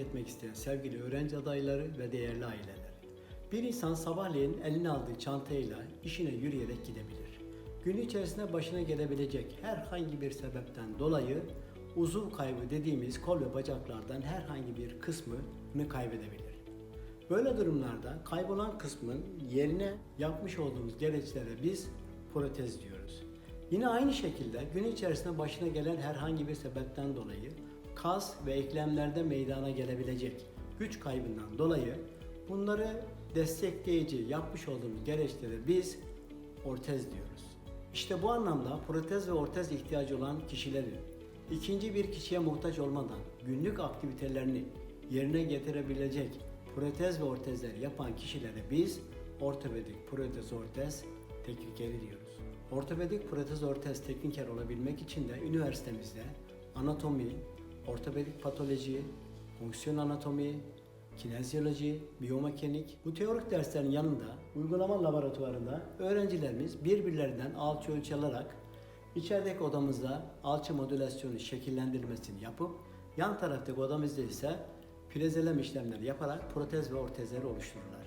etmek isteyen sevgili öğrenci adayları ve değerli aileler. Bir insan sabahleyin eline aldığı çantayla işine yürüyerek gidebilir. Gün içerisinde başına gelebilecek herhangi bir sebepten dolayı uzuv kaybı dediğimiz kol ve bacaklardan herhangi bir kısmını kaybedebilir. Böyle durumlarda kaybolan kısmın yerine yapmış olduğumuz gereçlere biz protez diyoruz. Yine aynı şekilde gün içerisinde başına gelen herhangi bir sebepten dolayı kas ve eklemlerde meydana gelebilecek güç kaybından dolayı bunları destekleyici yapmış olduğumuz gereçlere biz ortez diyoruz. İşte bu anlamda protez ve ortez ihtiyacı olan kişilerin ikinci bir kişiye muhtaç olmadan günlük aktivitelerini yerine getirebilecek protez ve ortezler yapan kişilere biz ortopedik protez ortez teknikeri diyoruz. Ortopedik protez ortez tekniker olabilmek için de üniversitemizde anatomi, ortopedik patoloji, fonksiyon anatomi, kinezyoloji, biyomekanik bu teorik derslerin yanında uygulama laboratuvarında öğrencilerimiz birbirlerinden alçı ölçü alarak içerideki odamızda alçı modülasyonu şekillendirmesini yapıp yan taraftaki odamızda ise frezeleme işlemleri yaparak protez ve ortezleri oluştururlar.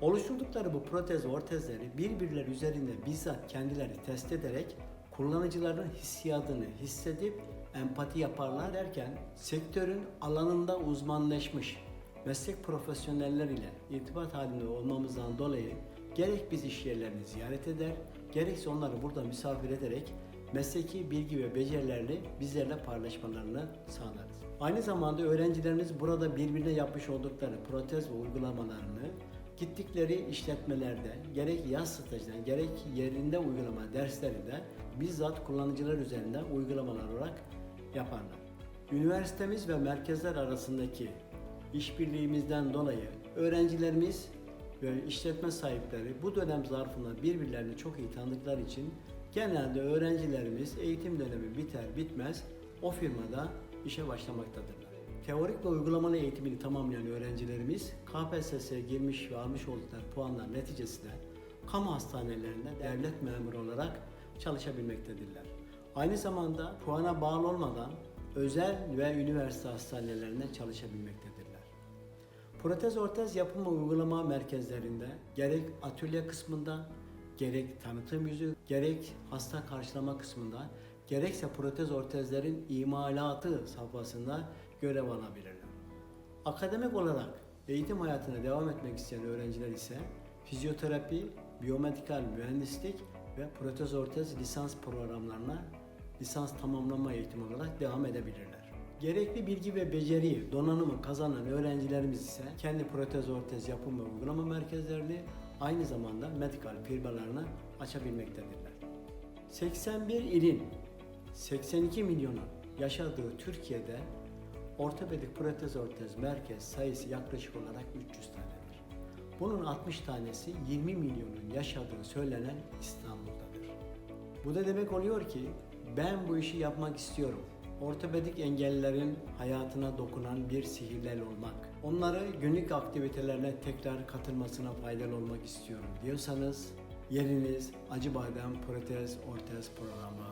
Oluşturdukları bu protez ve ortezleri birbirleri üzerinde bizzat kendileri test ederek kullanıcıların hissiyatını hissedip empati yaparlar derken sektörün alanında uzmanlaşmış meslek profesyoneller ile irtibat halinde olmamızdan dolayı gerek biz iş yerlerini ziyaret eder, gerekse onları burada misafir ederek mesleki bilgi ve becerilerini bizlerle paylaşmalarını sağlarız. Aynı zamanda öğrencilerimiz burada birbirine yapmış oldukları protez ve uygulamalarını gittikleri işletmelerde gerek yaz stajında gerek yerinde uygulama derslerinde bizzat kullanıcılar üzerinde uygulamalar olarak yaparlar. Üniversitemiz ve merkezler arasındaki işbirliğimizden dolayı öğrencilerimiz ve işletme sahipleri bu dönem zarfında birbirlerini çok iyi tanıdıkları için genelde öğrencilerimiz eğitim dönemi biter bitmez o firmada işe başlamaktadırlar. Teorik ve uygulamalı eğitimini tamamlayan öğrencilerimiz KPSS'ye girmiş ve almış oldukları puanlar neticesinde kamu hastanelerinde devlet memuru olarak çalışabilmektedirler. Aynı zamanda puana bağlı olmadan özel ve üniversite hastanelerinde çalışabilmektedirler. Protez ortez yapım ve uygulama merkezlerinde gerek atölye kısmında, gerek tanıtım yüzü, gerek hasta karşılama kısmında, gerekse protez ortezlerin imalatı safhasında görev alabilirler. Akademik olarak eğitim hayatına devam etmek isteyen öğrenciler ise fizyoterapi, biyomedikal mühendislik ve protez ortez lisans programlarına lisans tamamlama eğitimi olarak devam edebilirler. Gerekli bilgi ve beceri, donanımı kazanan öğrencilerimiz ise kendi protez ortez yapım ve uygulama merkezlerini aynı zamanda medikal firmalarını açabilmektedirler. 81 ilin 82 milyonun yaşadığı Türkiye'de ortopedik protez ortez merkez sayısı yaklaşık olarak 300 tanedir. Bunun 60 tanesi 20 milyonun yaşadığı söylenen İstanbul'dadır. Bu da demek oluyor ki ben bu işi yapmak istiyorum. Ortopedik engellilerin hayatına dokunan bir sihirler olmak. Onları günlük aktivitelerine tekrar katılmasına faydalı olmak istiyorum diyorsanız yeriniz Acıbadem Protez Ortez programı